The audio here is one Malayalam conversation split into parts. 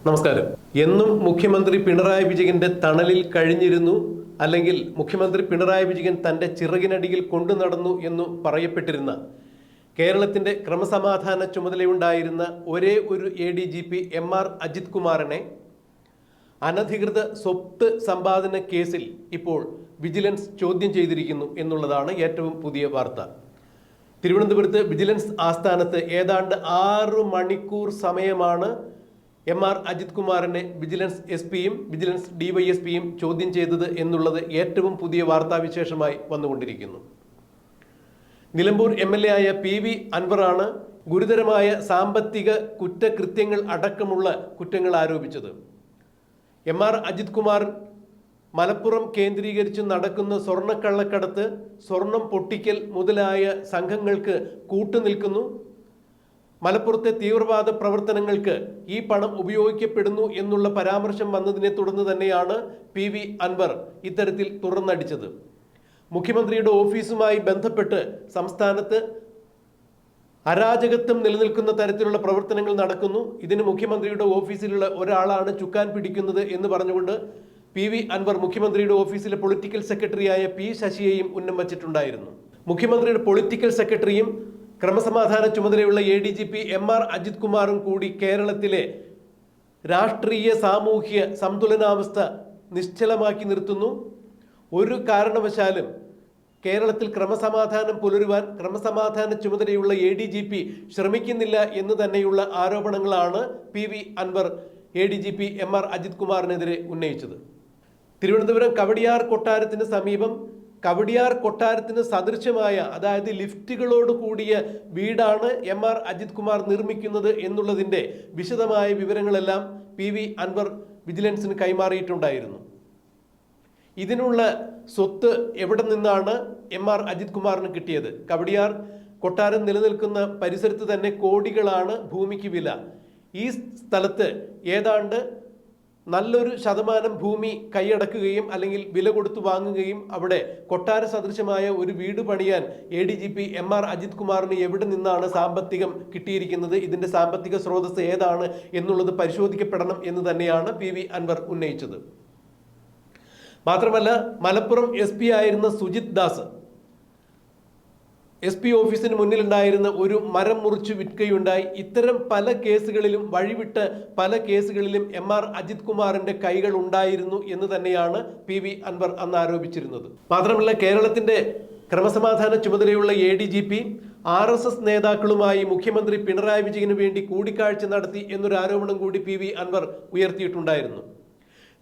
നമസ്കാരം. എന്നും മുഖ്യമന്ത്രി പിണറായി വിജയന്റെ തണലിൽ കഴിഞ്ഞിരുന്നു അല്ലെങ്കിൽ മുഖ്യമന്ത്രി പിണറായി വിജയൻ തന്റെ ചിറകിനടിയിൽ കൊണ്ടു നടന്നു എന്നു പറയപ്പെട്ടിരുന്ന കേരളത്തിന്റെ ക്രമസമാധാന ചുമതലയുണ്ടായിരുന്ന ഒരേ ഒരു A D G P M R Ajith കുമാറിനെ അനധികൃത സ്വത്ത് സമ്പാദന കേസിൽ ഇപ്പോൾ വിജിലൻസ് ചോദ്യം ചെയ്തിരിക്കുന്നു എന്നുള്ളതാണ് ഏറ്റവും പുതിയ വാർത്ത. തിരുവനന്തപുരത്ത് വിജിലൻസ് ആസ്ഥാനത്ത് ഏതാണ്ട് ആറു മണിക്കൂർ സമയമാണ് എം ആർ അജിത് കുമാറിനെ വിജിലൻസ് എസ് പിയും വിജിലൻസ് ഡിവൈഎസ്പിയും ചോദ്യം ചെയ്തത് എന്നുള്ളത് ഏറ്റവും പുതിയ വാർത്താവിശേഷമായി വന്നുകൊണ്ടിരിക്കുന്നു. നിലമ്പൂർ എം എൽ എ ആയ പി വി അൻവറാണ് ഗുരുതരമായ സാമ്പത്തിക കുറ്റകൃത്യങ്ങൾ അടക്കമുള്ള കുറ്റങ്ങൾ ആരോപിച്ചത്. എം ആർ അജിത് കുമാർ മലപ്പുറം കേന്ദ്രീകരിച്ച് നടക്കുന്ന സ്വർണക്കള്ളക്കടത്ത് സ്വർണം പൊട്ടിക്കൽ മുതലായ സംഘങ്ങൾക്ക് കൂട്ടുനിൽക്കുന്നു. മലപ്പുറത്തെ തീവ്രവാദ പ്രവർത്തനങ്ങൾക്ക് ഈ പണം ഉപയോഗിക്കപ്പെടുന്നു എന്നുള്ള പരാമർശം വന്നതിനെ തുടർന്ന് തന്നെയാണ് പി വി അൻവർ ഇത്തരത്തിൽ തുറന്നടിച്ചത്. മുഖ്യമന്ത്രിയുടെ ഓഫീസുമായി ബന്ധപ്പെട്ട് സംസ്ഥാനത്ത് അരാജകത്വം നിലനിൽക്കുന്ന തരത്തിലുള്ള പ്രവർത്തനങ്ങൾ നടക്കുന്നു. ഇതിന് മുഖ്യമന്ത്രിയുടെ ഓഫീസിലുള്ള ഒരാളാണ് ചുക്കാൻ പിടിക്കുന്നത് എന്ന് പറഞ്ഞുകൊണ്ട് പി വി അൻവർ മുഖ്യമന്ത്രിയുടെ ഓഫീസിലെ പൊളിറ്റിക്കൽ സെക്രട്ടറിയായ പി ശശിയെയും ഉന്നം വച്ചിട്ടുണ്ടായിരുന്നു. മുഖ്യമന്ത്രിയുടെ പൊളിറ്റിക്കൽ സെക്രട്ടറിയും ക്രമസമാധാന ചുമതലയുള്ള A D G P M R Ajith കുമാറും കൂടി കേരളത്തിലെ രാഷ്ട്രീയ സാമൂഹ്യ സന്തുലനാവസ്ഥ നിശ്ചലമാക്കി നിർത്തുന്നു. ഒരു കാരണവശാലും കേരളത്തിൽ ക്രമസമാധാനം പുലരുവാൻ ക്രമസമാധാന ചുമതലയുള്ള എ ഡി ജി പി ശ്രമിക്കുന്നില്ല എന്ന് തന്നെയുള്ള ആരോപണങ്ങളാണ് P V Anvar A D G P M R Ajith കുമാറിനെതിരെ ഉന്നയിച്ചത്. തിരുവനന്തപുരം കവടിയാർ കൊട്ടാരത്തിന് സമീപം കവടിയാർ കൊട്ടാരത്തിന് സദൃശമായ അതായത് ലിഫ്റ്റുകളോട് കൂടിയ വീടാണ് എം ആർ അജിത് കുമാർ നിർമ്മിക്കുന്നത് എന്നുള്ളതിന്റെ വിശദമായ വിവരങ്ങളെല്ലാം പി വി അൻവർ വിജിലൻസിന് കൈമാറിയിട്ടുണ്ടായിരുന്നു. ഇതിനുള്ള സ്വത്ത് എവിടെ നിന്നാണ് എം ആർ അജിത് കുമാറിന് കിട്ടിയത്? കവടിയാർ കൊട്ടാരം നിലനിൽക്കുന്ന പരിസരത്ത് തന്നെ കോടികളാണ് ഭൂമിക്ക് വില. ഈ സ്ഥലത്ത് ഏതാണ്ട് നല്ലൊരു ശതമാനം ഭൂമി കൈയടക്കുകയും അല്ലെങ്കിൽ വില കൊടുത്തു വാങ്ങുകയും അവിടെ കൊട്ടാര സദൃശമായ ഒരു വീട് പണിയാൻ A D G P M R Ajith കുമാറിന് എവിടെ നിന്നാണ് സാമ്പത്തികം കിട്ടിയിരിക്കുന്നത്? ഇതിന്റെ സാമ്പത്തിക സ്രോതസ് ഏതാണ് എന്നുള്ളത് പരിശോധിക്കപ്പെടണം എന്ന് തന്നെയാണ് പി വി അൻവർ ഉന്നയിച്ചത്. മാത്രമല്ല മലപ്പുറം എസ് പി ആയിരുന്ന സുജിത് ദാസ് എസ് പി ഓഫീസിന് മുന്നിലുണ്ടായിരുന്ന ഒരു മരം മുറിച്ചു വിൽക്കുകയുണ്ടായി. ഇത്തരം പല കേസുകളിലും വഴിവിട്ട് പല കേസുകളിലും എം ആർ അജിത് കുമാറിന്റെ കൈകൾ ഉണ്ടായിരുന്നു എന്ന് തന്നെയാണ് പി വി അൻവർ അന്ന് ആരോപിച്ചിരുന്നത്. മാത്രമല്ല കേരളത്തിന്റെ ക്രമസമാധാന ചുമതലയുള്ള A D G P R S S നേതാക്കളുമായി മുഖ്യമന്ത്രി പിണറായി വിജയന് വേണ്ടി കൂടിക്കാഴ്ച നടത്തി എന്നൊരു ആരോപണം കൂടി പി വി അൻവർ ഉയർത്തിയിട്ടുണ്ടായിരുന്നു.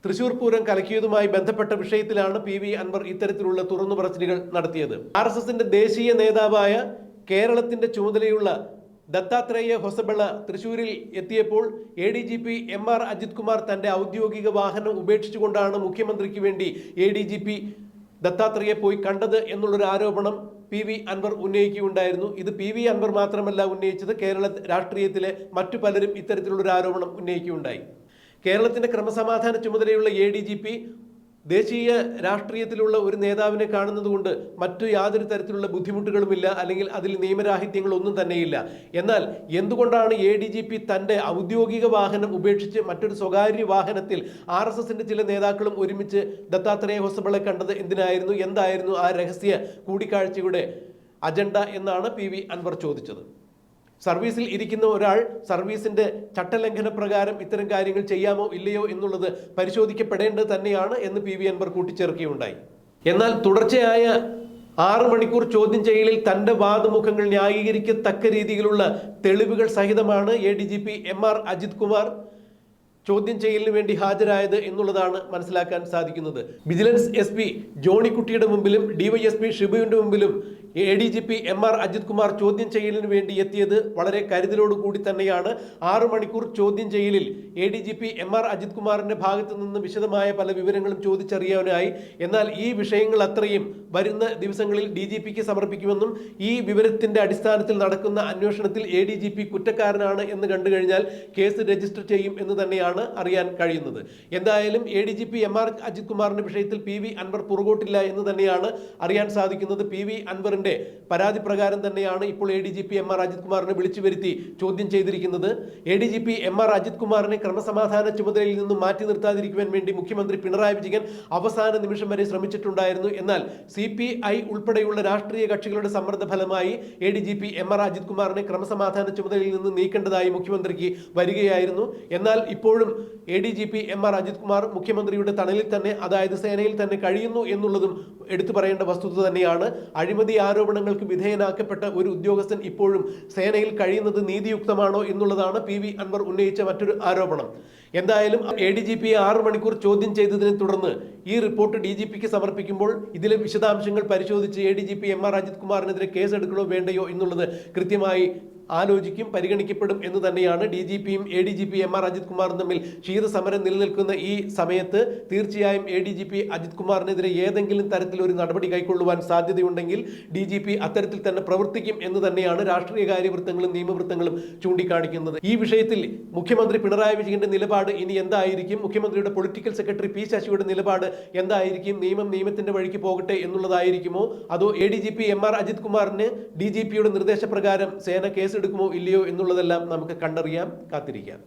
തൃശൂർ പൂരം കലക്കിയതുമായി ബന്ധപ്പെട്ട വിഷയത്തിലാണ് പി വി അൻവർ ഇത്തരത്തിലുള്ള തുറന്നു പറച്ചിലുകൾ നടത്തിയത്. ആർ എസ് എസിന്റെ ദേശീയ നേതാവായ കേരളത്തിന്റെ ചുമതലയുള്ള ദത്താത്രേയ ഹൊസബള തൃശൂരിൽ എത്തിയപ്പോൾ A D G P M R Ajith Kumar തന്റെ ഔദ്യോഗിക വാഹനം ഉപേക്ഷിച്ചുകൊണ്ടാണ് മുഖ്യമന്ത്രിക്ക് വേണ്ടി എ ഡി ജി പി ദത്താത്രേയെ പോയി കണ്ടത് എന്നുള്ളൊരു ആരോപണം പി വി അൻവർ ഉന്നയിക്കുകയുണ്ടായിരുന്നു. ഇത് പി വി അൻവർ മാത്രമല്ല ഉന്നയിച്ചത്. കേരള രാഷ്ട്രീയത്തിലെ മറ്റു പലരും ഇത്തരത്തിലുള്ളൊരു ആരോപണം ഉന്നയിക്കുകയുണ്ടായി. കേരളത്തിന്റെ ക്രമസമാധാന ചുമതലയുള്ള എ ഡി ജി പി ദേശീയ രാഷ്ട്രീയത്തിലുള്ള ഒരു നേതാവിനെ കാണുന്നതുകൊണ്ട് മറ്റു യാതൊരു തരത്തിലുള്ള ബുദ്ധിമുട്ടുകളുമില്ല അല്ലെങ്കിൽ അതിൽ നിയമരാഹിത്യങ്ങളൊന്നും തന്നെയില്ല. എന്നാൽ എന്തുകൊണ്ടാണ് എ ഡി ജി പി തന്റെ ഔദ്യോഗിക വാഹനം ഉപേക്ഷിച്ച് മറ്റൊരു സ്വകാര്യ വാഹനത്തിൽ ആർ എസ് എസിന്റെ ചില നേതാക്കളും ഒരുമിച്ച് ദത്താത്രേയ ഹൊസബളെ കണ്ടത് എന്തിനായിരുന്നു? എന്തായിരുന്നു ആ രഹസ്യ കൂടിക്കാഴ്ചയുടെ അജണ്ട എന്നാണ് പി വി അൻവർ ചോദിച്ചത്. സർവീസിൽ ഇരിക്കുന്ന ഒരാൾ സർവീസിന്റെ ചട്ടലംഘന പ്രകാരം ഇത്തരം കാര്യങ്ങൾ ചെയ്യാമോ ഇല്ലയോ എന്നുള്ളത് പരിശോധിക്കപ്പെടേണ്ടത് തന്നെയാണ് എന്ന് പി വി അൻവർ കൂട്ടിച്ചേർക്കുകയുണ്ടായി. എന്നാൽ തുടർച്ചയായ ആറ് മണിക്കൂർ ചോദ്യം ചെയ്യലിൽ തന്റെ വാദമുഖങ്ങൾ ന്യായീകരിക്കത്തക്ക രീതിയിലുള്ള തെളിവുകൾ സഹിതമാണ് A D G P M R Ajith Kumar ചോദ്യം ചെയ്യലിന് വേണ്ടി ഹാജരായത് എന്നുള്ളതാണ് മനസ്സിലാക്കാൻ സാധിക്കുന്നത്. വിജിലൻസ് എസ് പി ജോണിക്കുട്ടിയുടെ മുമ്പിലും ഡിവൈഎസ്പി ഷിബുവിന്റെ മുമ്പിലും A D G P M R Ajith Kumar ചോദ്യം ചെയ്യലിന് വേണ്ടി എത്തിയത് വളരെ കരുതലോടുകൂടി തന്നെയാണ്. ആറു മണിക്കൂർ ചോദ്യം ചെയ്യലിൽ A D G P M R Ajith കുമാറിന്റെ ഭാഗത്തു നിന്ന് വിശദമായ പല വിവരങ്ങളും ചോദിച്ചറിയാനായി. എന്നാൽ ഈ വിഷയങ്ങൾ അത്രയും വരുന്ന ദിവസങ്ങളിൽ ഡി ജി പിക്ക് സമർപ്പിക്കുമെന്നും ഈ വിവരത്തിന്റെ അടിസ്ഥാനത്തിൽ നടക്കുന്ന അന്വേഷണത്തിൽ എ ഡി ജി പി കുറ്റക്കാരനാണ് എന്ന് കണ്ടു കഴിഞ്ഞാൽ കേസ് രജിസ്റ്റർ ചെയ്യും എന്ന് തന്നെയാണ് അറിയാൻ കഴിയുന്നത്. എന്തായാലും A D G P M R Ajith കുമാറിന്റെ വിഷയത്തിൽ പി വി അൻവർ പുറകോട്ടില്ല എന്ന് തന്നെയാണ് അറിയാൻ സാധിക്കുന്നത്. പി വി അൻവറിന്റെ പരാതി പ്രകാരം തന്നെയാണ് ഇപ്പോൾ A D G P M R Ajith കുമാറിനെ വിളിച്ചു വരുത്തി ചോദ്യം ചെയ്തിരിക്കുന്നത്. A D G P M R Ajith കുമാറിനെ ക്രമസമാധാന ചുമതലയിൽ നിന്നും മാറ്റി നിർത്താതിരിക്കുവാൻ വേണ്ടി മുഖ്യമന്ത്രി പിണറായി വിജയൻ അവസാന നിമിഷം വരെ ശ്രമിച്ചിട്ടുണ്ടായിരുന്നു. എന്നാൽ സി പി ഐ ഉൾപ്പെടെയുള്ള രാഷ്ട്രീയ കക്ഷികളുടെ സമ്മർദ്ദ ഫലമായി A D G P M R Ajith കുമാറിനെ ക്രമസമാധാന ചുമതലയിൽ നിന്ന് നീക്കേണ്ടതായി മുഖ്യമന്ത്രിക്ക് വരികയായിരുന്നു. എന്നാൽ ഇപ്പോഴും A D G P M R Ajith Kumar മുഖ്യമന്ത്രിയുടെ തണലിൽ തന്നെ അതായത് സേനയിൽ തന്നെ കഴിയുന്നു എന്നുള്ളതും എടുത്തു പറയേണ്ട വസ്തുത തന്നെയാണ്. അഴിമതി ആരോപണങ്ങൾക്ക് വിധേയനാക്കപ്പെട്ട ഒരു ഉദ്യോഗസ്ഥൻ ഇപ്പോഴും സേനയിൽ കഴിയുന്നത് നീതിയുക്തമാണോ എന്നുള്ളതാണ് പി വി അൻവർ ഉന്നയിച്ച മറ്റൊരു ആരോപണം. എന്തായാലും എ ഡി ജി പിയെ ആറ് മണിക്കൂർ ചോദ്യം ചെയ്തതിനെ തുടർന്ന് ഈ റിപ്പോർട്ട് ഡി ജി പിക്ക് സമർപ്പിക്കുമ്പോൾ ഇതിലെ വിശദാംശങ്ങൾ പരിശോധിച്ച് A D G P M R Ajith കുമാറിനെതിരെ കേസെടുക്കണോ വേണ്ടയോ എന്നുള്ളത് കൃത്യമായി ആലോചിക്കും പരിഗണിക്കപ്പെടും എന്ന് തന്നെയാണ് ഡി ജി പിയും A D G P M R Ajith കുമാറും തമ്മിൽ ക്ഷീരസമരം നിലനിൽക്കുന്ന ഈ സമയത്ത് തീർച്ചയായും A D G P Ajith കുമാറിനെതിരെ ഏതെങ്കിലും തരത്തിലൊരു നടപടി കൈക്കൊള്ളുവാൻ സാധ്യതയുണ്ടെങ്കിൽ ഡി ജി പി അത്തരത്തിൽ തന്നെ പ്രവർത്തിക്കും എന്ന് തന്നെയാണ് രാഷ്ട്രീയ കാര്യവൃത്തങ്ങളും നിയമവൃത്തങ്ങളും ചൂണ്ടിക്കാണിക്കുന്നത്. ഈ വിഷയത്തിൽ മുഖ്യമന്ത്രി പിണറായി വിജയന്റെ നിലപാട് ഇനി എന്തായിരിക്കും? മുഖ്യമന്ത്രിയുടെ പൊളിറ്റിക്കൽ സെക്രട്ടറി പി ശശിയുടെ നിലപാട് എന്തായിരിക്കും? നിയമം നിയമത്തിന്റെ വഴിക്ക് പോകട്ടെ എന്നുള്ളതായിരിക്കുമോ? അതോ A D G P M R Ajith കുമാറിന് ഡി ജി പിയുടെ നിർദ്ദേശപ്രകാരം സേന കേസെടുക്കുമോ ഇല്ലയോ എന്നുള്ളതെല്ലാം നമുക്ക് കണ്ടറിയാം കാത്തിരിക്കാം.